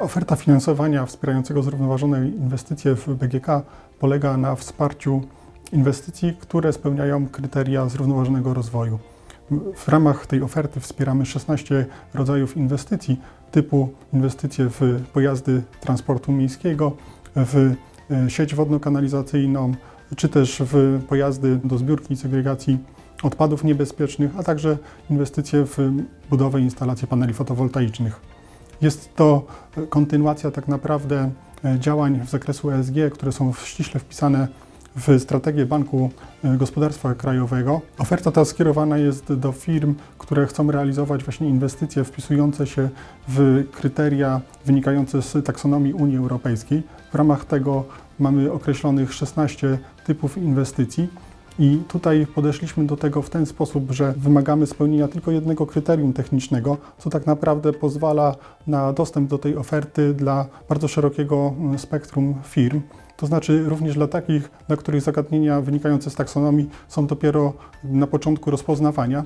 Oferta finansowania wspierającego zrównoważone inwestycje w BGK polega na wsparciu inwestycji, które spełniają kryteria zrównoważonego rozwoju. W ramach tej oferty wspieramy 16 rodzajów inwestycji, typu inwestycje w pojazdy transportu miejskiego, w e, sieć wodno-kanalizacyjną, czy też w pojazdy do zbiórki i segregacji odpadów niebezpiecznych, a także inwestycje w budowę i paneli fotowoltaicznych. Jest to kontynuacja tak naprawdę e, działań z zakresu ESG, które są ściśle wpisane w strategię Banku e, Gospodarstwa Krajowego. Oferta ta skierowana jest do firm, które chcą realizować właśnie inwestycje wpisujące się w kryteria wynikające z taksonomii Unii Europejskiej. W ramach tego mamy określonych 16 typów inwestycji. I tutaj podeszliśmy do tego w ten sposób, że wymagamy spełnienia tylko jednego kryterium technicznego, co tak naprawdę pozwala na dostęp do tej oferty dla bardzo szerokiego mm, spektrum firm. To znaczy również dla takich, dla których zagadnienia wynikające z taksonomii są dopiero na początku rozpoznawania.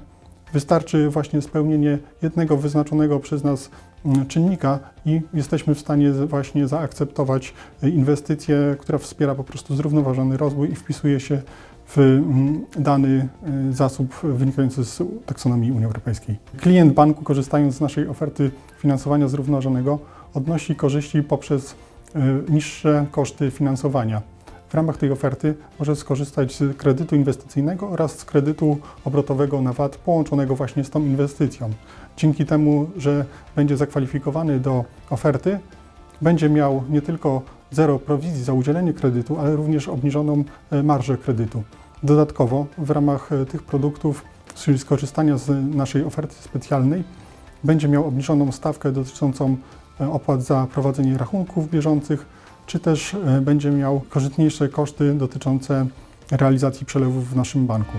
Wystarczy właśnie spełnienie jednego wyznaczonego przez nas mm, czynnika i jesteśmy w stanie właśnie zaakceptować y, inwestycję, która wspiera po prostu zrównoważony rozwój i wpisuje się w mm, dany y, zasób wynikający z taksonomii Unii Europejskiej. Klient banku, korzystając z naszej oferty finansowania zrównoważonego, odnosi korzyści poprzez y, niższe koszty finansowania. W ramach tej oferty może skorzystać z kredytu inwestycyjnego oraz z kredytu obrotowego na VAT połączonego właśnie z tą inwestycją. Dzięki temu, że będzie zakwalifikowany do oferty, będzie miał nie tylko zero prowizji za udzielenie kredytu, ale również obniżoną e, marżę kredytu. Dodatkowo w ramach e, tych produktów, czyli skorzystania z naszej oferty specjalnej, będzie miał obniżoną stawkę dotyczącą e, opłat za prowadzenie rachunków bieżących, czy też e, będzie miał korzystniejsze koszty dotyczące realizacji przelewów w naszym banku.